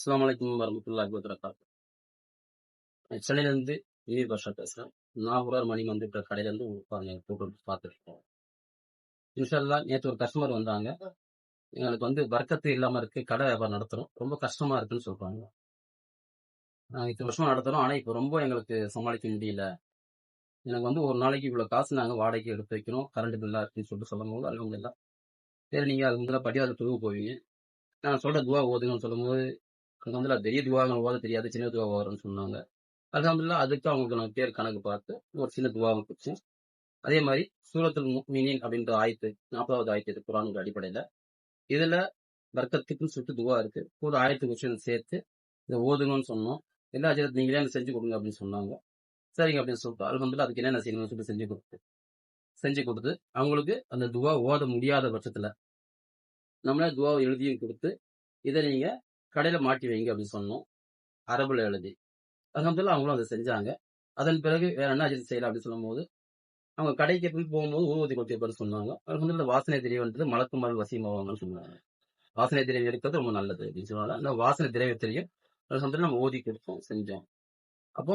அஸ்லாம் வலைக்கம் வரமத்துல்லாஹி வபரகாத்து சென்னையிலேருந்து விவி பாஷா பேசுகிறேன் நாகூரார் மணி வந்துட்ட கடையிலேருந்து பாருங்க போட்டு பார்த்துருக்கோம் இன்ஷால்லா நேற்று ஒரு கஸ்டமர் வந்தாங்க. எங்களுக்கு வந்து வர்க்கத்து இல்லாமல் இருக்குது கடை வியாபாரம் நடத்துகிறோம் ரொம்ப கஷ்டமாக இருக்குன்னு சொல்கிறாங்க நாங்கள் இத்தனை வருஷமாக நடத்துகிறோம் ஆனால் இப்போ ரொம்ப எங்களுக்கு சமாளிக்க முடியல. எனக்கு வந்து ஒரு நாளைக்கு இவ்வளோ காசு நாங்கள் வாடகைக்கு எடுத்து வைக்கிறோம் கரண்ட் பில்லாக இருக்குன்னு சொல்லிட்டு சொல்லும் போது எல்லாம் சரி நீங்கள் அது முதல்ல படியாத துருவு போவீங்க. நான் சொல்கிற துவா ஓதுங்கன்னு சொல்லும்போது அங்கே வந்து பெரிய துவாங்க ஓத தெரியாது சின்ன துவா ஓதுறேன்னு சொன்னாங்க. அலமதுல்லா அதுக்கு அவங்களுக்கு நான் பேர் கணக்கு பார்த்து ஒரு சின்ன துவாவை கொடுத்தேன் அதே மாதிரி சூரத்துல் மீனின் அப்படின்ற ஆயத்து நாற்பதாவது ஆயத்து குரானுக்கு அடிப்படையில். இதில் வர்க்கத்துக்குன்னு சொல்லிட்டு துவா இருக்கு. ஒரு ஆயத்து கொஸ்டின் சேர்த்து இதை ஓதுங்கன்னு சொன்னோம். எல்லா அஜரத் நீங்களே எனக்கு செஞ்சு கொடுங்க அப்படின்னு சொன்னாங்க. சரிங்க அப்படின்னு சொல்லிட்டு அல்ஹம்துலில்லாஹ் அதுக்கு என்னென்ன செய்யணும்னு சொல்லிட்டு செஞ்சு கொடுத்து. செஞ்சு கொடுத்து அவங்களுக்கு அந்த துவா ஓத முடியாத பட்சத்தில் நம்மளே துவாவை எழுதியும் கொடுத்து இதை நீங்க கடையில் மாட்டி வைங்க அப்படின்னு சொன்னோம். அரபுல எழுதி. அல்ஹம்துலில்லாஹ் அவங்களும் அதை செஞ்சாங்க. அதன் பிறகு வேற என்ன அஜரத் செய்யலாம் அப்படின்னு சொல்லும்போது அவங்க கடைக்கு போய் போகும்போது ஊர்வதி கொடுத்து சொன்னாங்க. அல்ஹம்துலில்லாஹ் வாசனை திரவியன்றது மலக்கு மகள் வசியமாவாங்கன்னு சொன்னாங்க. வாசனை திரவியம் எடுக்கிறது ரொம்ப நல்லது அப்படின்னு சொன்னாங்க. அந்த வாசனை திரவியத்திலையும் அல்ஹம்துலில்லாஹ் நம்ம ஓதி கொடுத்தோம் செஞ்சோம். அப்போ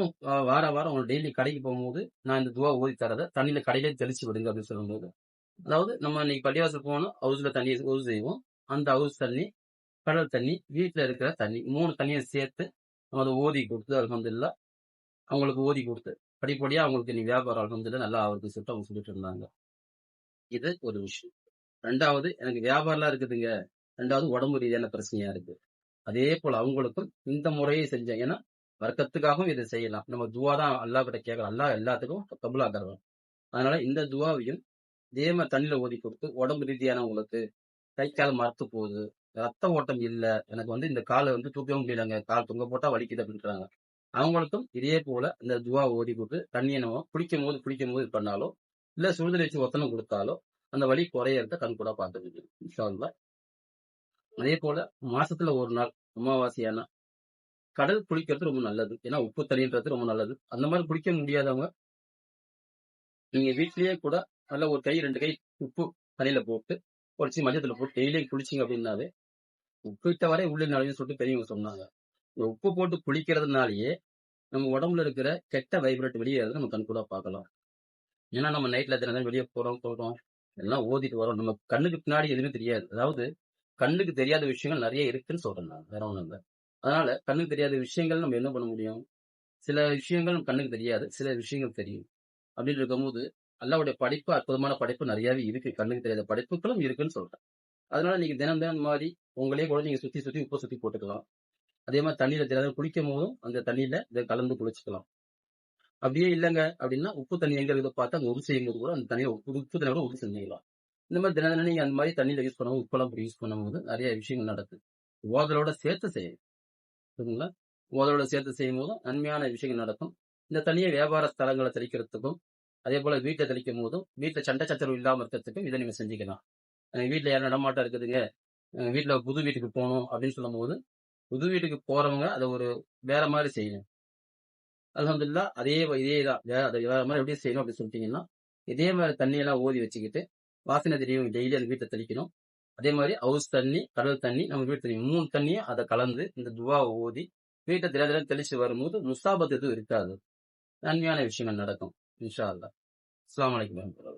வார வாரம் அவங்க டெய்லி கடைக்கு போகும்போது நான் இந்த துவா ஓதி தரதை தண்ணியில கடையிலே தெளிச்சு விடுங்க அப்படின்னு சொல்லும்போது அதாவது நம்ம இன்னைக்கு பள்ளிவாசல் போகணும் ஹவுஸ்ல தண்ணி ஹவுஸ் செய்வோம். அந்த ஹவுஸ் தண்ணி கடல் தண்ணி வீட்டில் இருக்கிற தண்ணி மூணு தண்ணியை சேர்த்து நம்ம அதை ஓதி கொடுத்து அலமதுல்லா அவங்களுக்கு ஓதி கொடுத்து படிப்படியாக அவங்களுக்கு நீ வியாபாரம் அலமதுல்லா நல்லா அவருக்கு சொல்லிட்டு அவங்க சொல்லிட்டு இருந்தாங்க. இது ஒரு விஷயம். ரெண்டாவது எனக்கு வியாபாரம்லாம் இருக்குதுங்க. ரெண்டாவது உடம்பு ரீதியான பிரச்சனையா இருக்கு. அதே போல் அவங்களுக்கும் இந்த முறையை செஞ்சேன். ஏன்னா வர்க்கத்துக்காகவும் இதை செய்யலாம். நம்ம துவா தான் அல்லா கிட்ட கேட்கலாம். அல்லா எல்லாத்துக்கும் கபுலாக்கிறோம் அதனால இந்த துவாவையும் தேம தண்ணியில் தண்ணியில ஓதி கொடுத்து உடம்பு ரீதியானவங்களுக்கு கை கால் மரத்து போகுது. ரத்த ஓட்டம் இல்லை. எனக்கு வந்து இந்த காலை வந்து தூக்கவும் முடியலங்க. கால் தொங்க போட்டால் வலிக்குது அப்படின்றாங்க. அவங்களுக்கும் இதே போல இந்த துவா ஓதி போட்டு தண்ணியை நம்ம குடிக்கும் போது குடிக்கும் போது பண்ணாலோ இல்ல சுடுதல் வச்சு ஒத்தனம் கொடுத்தாலோ அந்த வலி குறையறத கண் கூட பார்த்துருக்கு அதே போல மாசத்துல ஒரு நாள் அமாவாசையான கடல் குளிக்கிறது ரொம்ப நல்லது. ஏன்னா உப்பு தண்ணின்றது ரொம்ப நல்லது. அந்த மாதிரி குடிக்க முடியாதவங்க நீங்க வீட்லயே கூட நல்ல ஒரு கை ரெண்டு கை உப்பு தண்ணியில போட்டு குறைச்சி மஞ்சத்துல போட்டு டெய்லியும் குளிச்சிங்க அப்படின்னாவே உப்பு இட்ட வரை உள்ள நுழையும் சொல்லிட்டு பெரியவங்க சொன்னாங்க. இந்த உப்பு போட்டு குளிக்கிறதுனாலேயே நம்ம உடம்புல இருக்கிற கெட்ட வைப்ரேட் வெளியேறது நம்ம கண் கூட பார்க்கலாம். ஏன்னா நம்ம நைட்ல தினம் வெளியே போறோம் போகிறோம் எல்லாம் ஓதிட்டு வரோம் நம்ம கண்ணுக்கு பின்னாடி எதுவுமே தெரியாது. அதாவது கண்ணுக்கு தெரியாத விஷயங்கள் நிறைய இருக்குன்னு சொல்றேன் நான். வேற ஒன்றும் இல்லை. அதனால கண்ணுக்கு தெரியாத விஷயங்கள் நம்ம என்ன பண்ண முடியும்? சில விஷயங்கள் நம்ம கண்ணுக்கு தெரியாது. சில விஷயங்கள் தெரியும். அப்படின்னு இருக்கும்போது அல்லாவுடைய படிப்பு அற்புதமான படைப்பு நிறையாவே இருக்கு. கண்ணுக்கு தெரியாத படைப்புகளும் இருக்குன்னு சொல்றேன். அதனால நீங்க தினம் தினம் மாதிரி உங்களே கூட நீங்க சுத்தி சுத்தி உப்பு சுத்தி போட்டுக்கலாம். அதே மாதிரி தண்ணியில தெரியாத குளிக்கும் போதும் அந்த தண்ணியில இதை கலந்து குளிச்சுக்கலாம். அப்படியே இல்லைங்க அப்படின்னா உப்பு தண்ணி எங்க இருக்குதோ பார்த்து அங்க உப்பு செய்யும்போது கூட அந்த தண்ணியை உப்பு உப்பு தண்ணியோட உப்பு செஞ்சுக்கலாம். இந்த மாதிரி தினம் தினம் நீங்கள் அந்த மாதிரி தண்ணியில யூஸ் பண்ணும்போது உப்பெல்லாம் யூஸ் பண்ணும்போது நிறைய விஷயங்கள் நடக்குது. ஓதலோட சேர்த்து செய்யும் சரிங்களா? ஓதலோட சேர்த்து செய்யும் போதும் நன்மையான விஷயங்கள் நடக்கும். இந்த தண்ணியை வியாபார ஸ்தலங்களை தெளிக்கிறதுக்கும் அதே போல வீட்டை தெளிக்கும் போதும் வீட்டுல சண்டை சச்சரவு இல்லாம இருக்கிறதுக்கும் இதை நீங்க செஞ்சுக்கலாம். வீட்டில் வீட்டுல யாரும் நடமாட்டம் இருக்குதுங்க. வீட்டில் புது வீட்டுக்கு போகணும் அப்படின்னு சொல்லும் போது புது வீட்டுக்கு போறவங்க அதை ஒரு வேற மாதிரி செய்யணும். அலமதுல்லா அதே இதே தான். அதை வேற மாதிரி எப்படி செய்யணும் அப்படின்னு சொல்லிட்டீங்கன்னா இதே மாதிரி தண்ணியெல்லாம் ஊதி வச்சுக்கிட்டு வாசனை தெரியும் டெய்லி அந்த வீட்டை தெளிக்கணும். அதே மாதிரி ஹவுஸ் தண்ணி கடல் தண்ணி நம்ம வீட்டு தண்ணி மூணு தண்ணியும் அதை கலந்து இந்த துவாவை ஊதி வீட்டை தின தினம் தெளிச்சு வரும்போது முஸ்தாபத்து எதுவும் இருக்காது. நன்மையான விஷயங்கள் நடக்கும் இன்ஷா அல்லா அஸ்லாம் வலைக்கம் வரஹ்மத்துல்லாஹி.